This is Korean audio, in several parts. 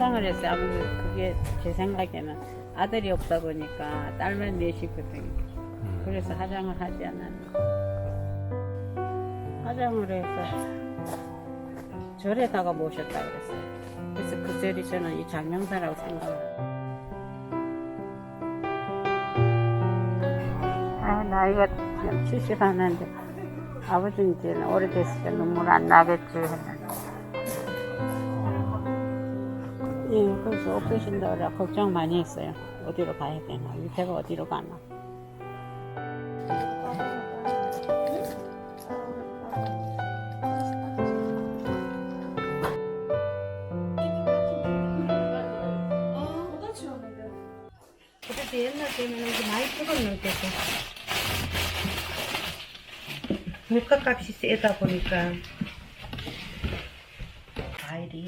화장을 했어요. 아무래도 그게 제 생각에는 아들이 없다 보니까 딸만 넷이거든요. 그래서 화장을 하지 않았는데 화장을 해서 절에다가 모셨다 그랬어요. 그래서 그 절이 저는 이 장명사라고 생각해요. 아, 나이가 지금 70 하는데 아버지 이제는 오래됐으니까 눈물 안 나겠지 했는데 예, 그래서 그래 걱정 많이 했어요. 어디로 가야 되나, 밑에가 어디로 가나. 그래도 옛날 이게 많이 죽었는데도 물가값이 세다 보니까 과일이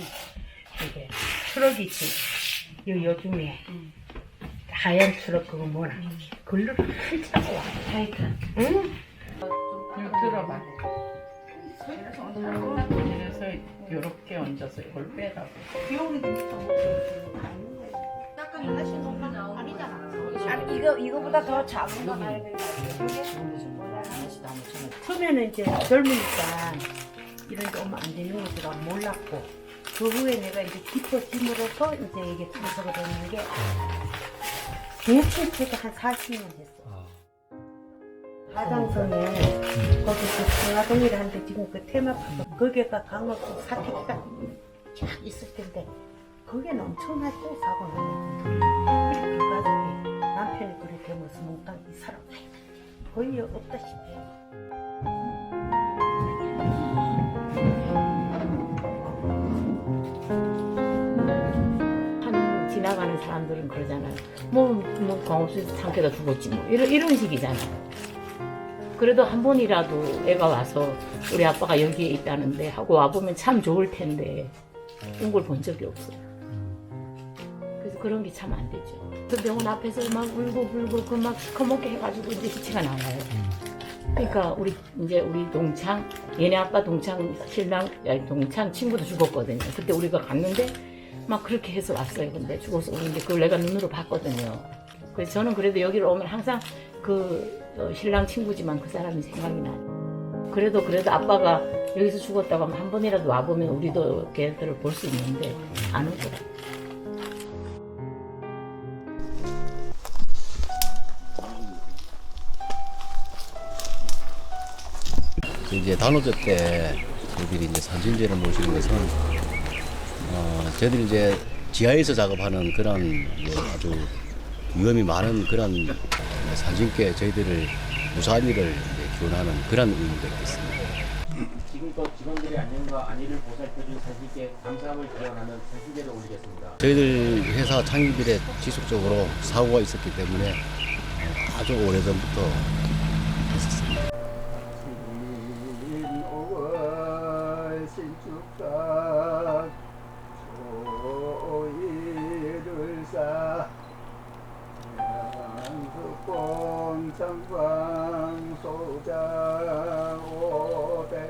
이게 트럭이지. 요 요즘에 하얀 트럭 그거 뭐라. 글로 펼쳐서 와. 하여튼. 응? 이거 들어봐. 그래서 이렇게 얹어서 이걸 빼라고. 아니 이거 이거보다 더 작은 거 가야 돼. 처음에는 이제 젊으니까 이런 게 오면 안 되는 것을 몰랐고 그 후에 내가 이제 깊어짐으로써 이제 이게 참석을 되는 게 대체체가 한 40년 됐어. 하장성에 거기 그 청화동이라 하는데 지금 그 테마파크 거기가 강화도 사택가 쫙 있을 텐데 거기는 엄청나게 사고는. 그렇게 그 가족이 남편이 그렇게 되면서 몽땅 이 사람 거의 없다시피 사람들은 그러잖아요. 뭐, 뭐, 광업수에서 상태가 죽었지 뭐. 이런, 이런 식이잖아요. 그래도 한 번이라도 애가 와서 우리 아빠가 여기에 있다는데 하고 와보면 참 좋을 텐데 그런 걸본 적이 없어요. 그래서 그런 게 참 안 되죠. 그 병원 앞에서 막 울고 불고 그 막 시커멓게 해가지고 이제 기체가 나와요. 그러니까 우리 이제 우리 동창 얘네 아빠 동창 신랑 동창 친구도 죽었거든요. 그때 우리가 갔는데 막 그렇게 해서 왔어요. 근데 죽어서 오는데 그걸 내가 눈으로 봤거든요. 그래서 저는 그래도 여기를 오면 항상 그 어, 신랑 친구지만 그 사람이 생각이 나요. 그래도 그래도 아빠가 여기서 죽었다고 하면 한 번이라도 와보면 우리도 걔들을 볼 수 있는데 안 오더라고요. 이제 단오제 때 저희들이 이제 산신제를 모시는 것은 어, 저희들이 이제 지하에서 작업하는 그런 이제 아주 위험이 많은 그런 어, 산신께 저희들을 무사한 일을 이제 기원하는 그런 의미가 있겠습니다. 지금껏 직원들의 안녕과 안위를 보살펴준 사실께 감사함을 표현하는 사실제를 올리겠습니다. 저희들 회사 창립 이래 지속적으로 사고가 있었기 때문에 어, 아주 오래전부터 했었습니다. 조이를사 양수봉창광 소자 오대은단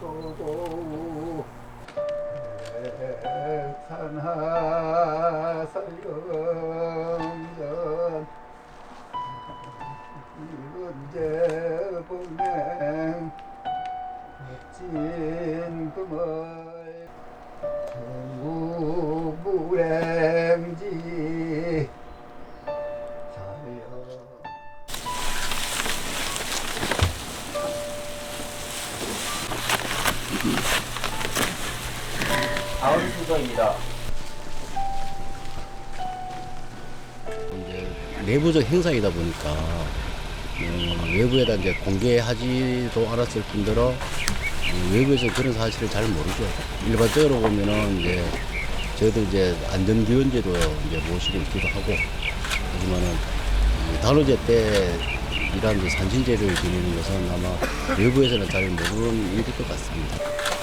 소고 산하 설경 다음 순서입니다. 이제 내부적 행사이다 보니까 음, 외부에다 이제 공개하지도 않았을 뿐더러 음, 외부에서 그런 사실을 잘 모르죠. 일반적으로 보면은 이제 저희들 이제 안전기원제도 이제 모시고 있기도 하고 하지만은 이 단오제 때 이러한 산신제를 지내는 것은 아마 외부에서는 잘 모르는 일일 것 같습니다.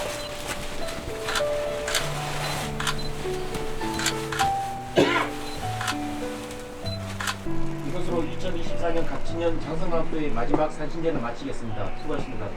2024년 갑진년 장성학도의 마지막 산신제를 마치겠습니다. 수고하셨습니다.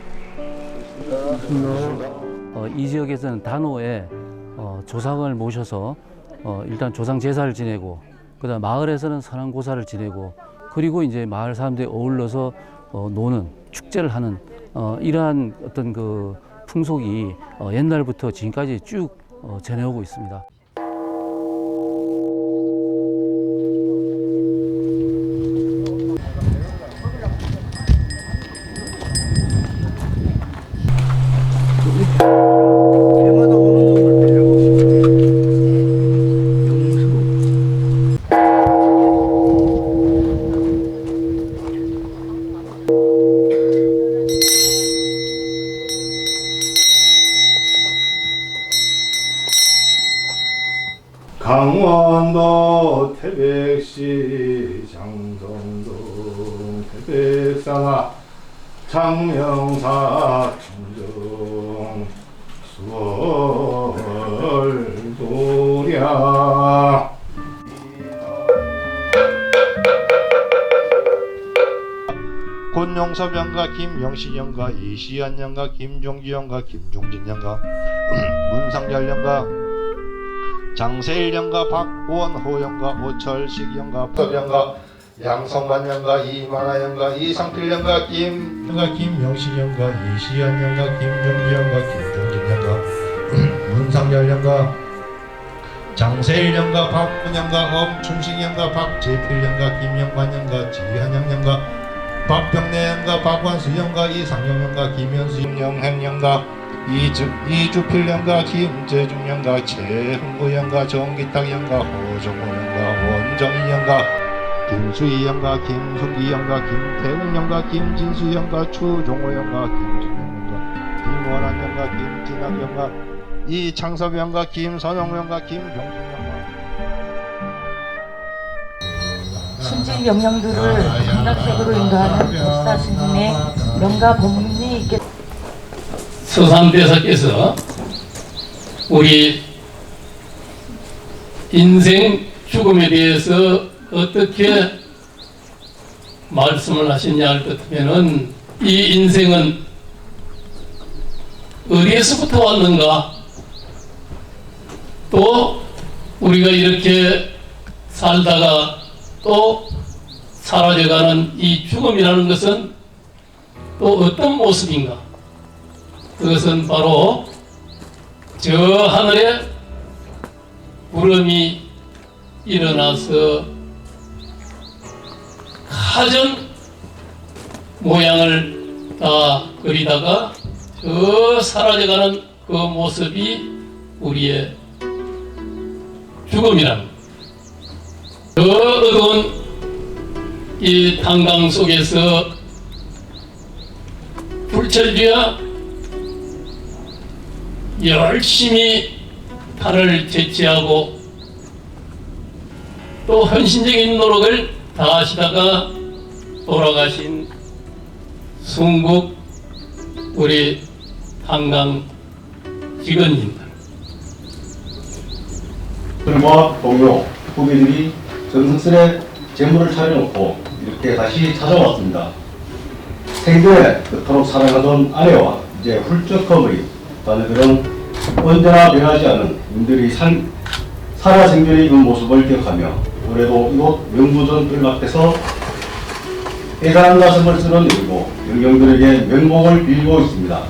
어, 이 지역에서는 단호에 어, 어, 조상을 모셔서 어, 일단 조상 제사를 지내고 그다음 마을에서는 선안고사를 지내고 그리고 이제 마을 사람들이 어울러서 어, 노는 축제를 하는 어, 이러한 어떤 그 풍속이 어, 옛날부터 지금까지 쭉 어, 전해오고 있습니다. 백시 장성동 태백상하 장명사 청정 수월도랴. 권용섭 영가 김영식 영가 이시안 영가 김종지 영가 김종진 영가 문상열 영가 장세일 영가 박원호 영가 오철식 영가 법 영가 양성만 영가 이만하 영가 이상필 영가 김 영가 김영식 영가 이시안 영가 김종지 영가 김종진 영가 문상열 영가 장세일 영가 박훈 영가 엄춘식 영가 박재필 영가 김영관 영가 지한영 영가 박병래 영가 박완수 영가 이상영 영가 김현수 영행 영가 이주 이주필 영가 김재중 영가 최흥구 영가 정기탁 영가 호정호 영가 원정희 영가 김수희 영가 김순기 영가 김태웅 영가 김진수 영가 추종호 영가 김준영 영가 김원환 영가 김진학 영가 이창섭 영가 김선영 영가 김병준 영가 순지 명령들을 감각적으로 인도하는 역사 스님의 명가 있겠 서산대사께서 우리 인생 죽음에 대해서 어떻게 말씀을 하시냐 할것 같으면은 이 인생은 어디에서부터 왔는가? 또 우리가 이렇게 살다가 또 사라져가는 이 죽음이라는 것은 또 어떤 모습인가 그것은 바로 저 하늘에 구름이 일어나서 가전 모양을 다 그리다가 저 사라져가는 그 모습이 우리의 죽음이랍니다. 저 어두운 이 탄강 속에서 불철주야 열심히 달을 제치하고 또 헌신적인 노력을 다하시다가 돌아가신 순국 우리 한강 직원님들 부모와 동료, 후배들이 정성스레 재물을 차려놓고 이렇게 다시 찾아왔습니다. 생전에 그토록 사랑하던 아내와 이제 훌쩍커머리 자녀들은 언제나 변하지 않은 님들이 산, 살아생전의 그 모습을 기억하며 올해도 이곳 명부전 뜰 앞에서 대단한 가슴을 쓸어내리고 영경들에게 명복을 빌고 있습니다.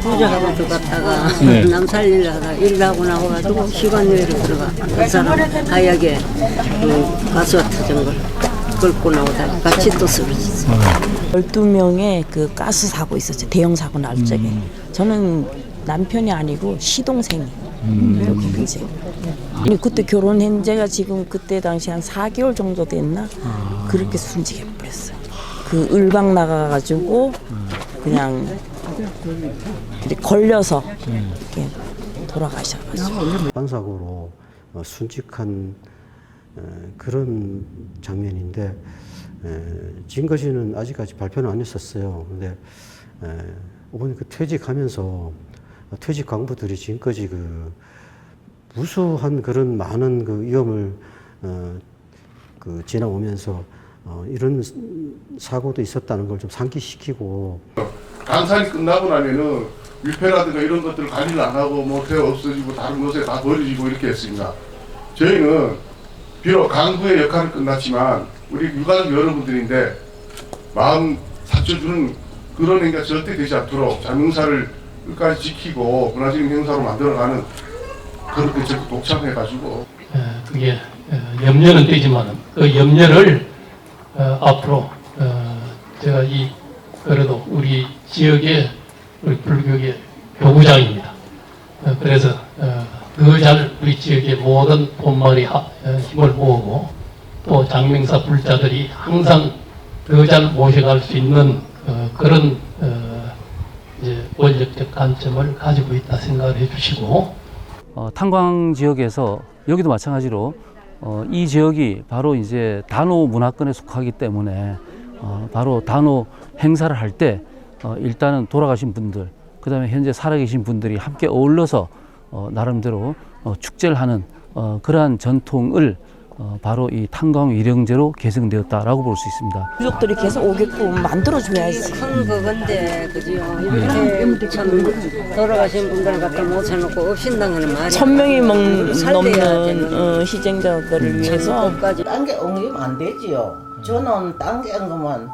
부자하고 들어갔다가 남 살리려다가 일하고 나와가지고 시간여로 들어가. 그 사람 하얗게 그 가스와 터진 걸 끌고 나오다가 같이 또 쓰러졌어. 12명의 그 가스 사고 있었죠. 대형 사고 날 적에. 저는 남편이 아니고 시동생이. 이제. 아니 그때 결혼한 지가 지금 그때 당시 한 4개월 정도 됐나? 그렇게 순직해 버렸어요. 그 을방 나가가지고 그냥 이렇게 걸려서 이렇게 돌아가셔가지고. 반사고로 어, 순직한 에, 그런 장면인데 에, 지금까지는 아직까지 발표는 안 했었어요. 근데 에, 이번에 그 퇴직하면서 어, 퇴직 간부들이 지금까지 그 무수한 그런 많은 그 위험을 어, 그 지나오면서 어, 어, 이런 사고도 있었다는 걸 좀 상기시키고 강산이 끝나고 나면은 위패라든가 이런 것들 관리를 안 하고 뭐 대 없어지고 다른 곳에 다 버려지고 이렇게 했습니다. 저희는 비록 강구의 역할은 끝났지만 우리 유가족 여러분들인데 마음 사쳐주는 그런 행위가 절대 되지 않도록 자명사를 끝까지 지키고 문화적인 행사로 만들어가는 그렇게 적극 독창해가지고 어, 그게 어, 염려는 되지만 그 염려를 어, 앞으로 어, 제가 이 그래도 우리 지역의 우리 불교계 교구장입니다. 어, 그래서 어, 더잘 우리 지역의 모든 하- 어, 힘을 모으고 또 장명사 불자들이 항상 더잘 모셔갈 수 있는 어, 그런 어, 이제 원력적 관점을 가지고 있다 생각을 해주시고. 어, 탄광 지역에서 여기도 마찬가지로 어, 이 지역이 바로 이제 단오 문화권에 속하기 때문에 어, 바로 단오 행사를 할때 어, 일단은 돌아가신 분들 그 다음에 현재 살아계신 분들이 함께 어울러서 어, 나름대로 어, 축제를 하는 어, 그러한 전통을 어, 바로 이 탄광 위령제로 계승되었다라고 볼 수 있습니다. 유족들이 계속 오게끔 만들어줘야지. 큰 그건데 그지요. 이렇게 참 돌아가신 분들 갖다 모셔놓고 업신당하는 말이 천 명이 먹, 되는 넘는 어, 희생자들을 위해서 것까지 딴게 엉기면 안 되지요. 저는 딴게 엉기면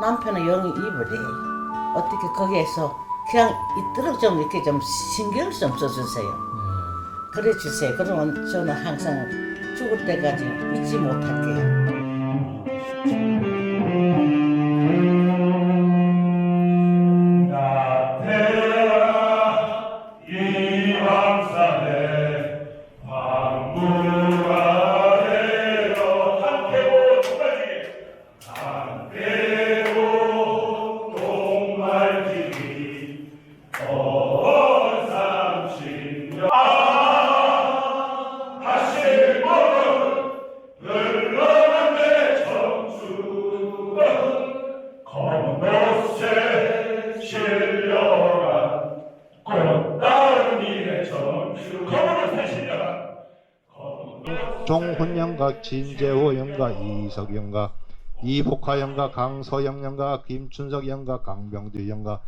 남편은 영이 입으래. 어떻게 거기에서 그냥 이토록 좀 이렇게 좀 신경 좀 써주세요. 그래 주세요. 그러면 저는 항상 죽을 때까지 잊지 못할게요. 종훈영가 진재호 영가 이석 영가 이복화 영가 강서영 영가 김춘석 영가 강병주 영가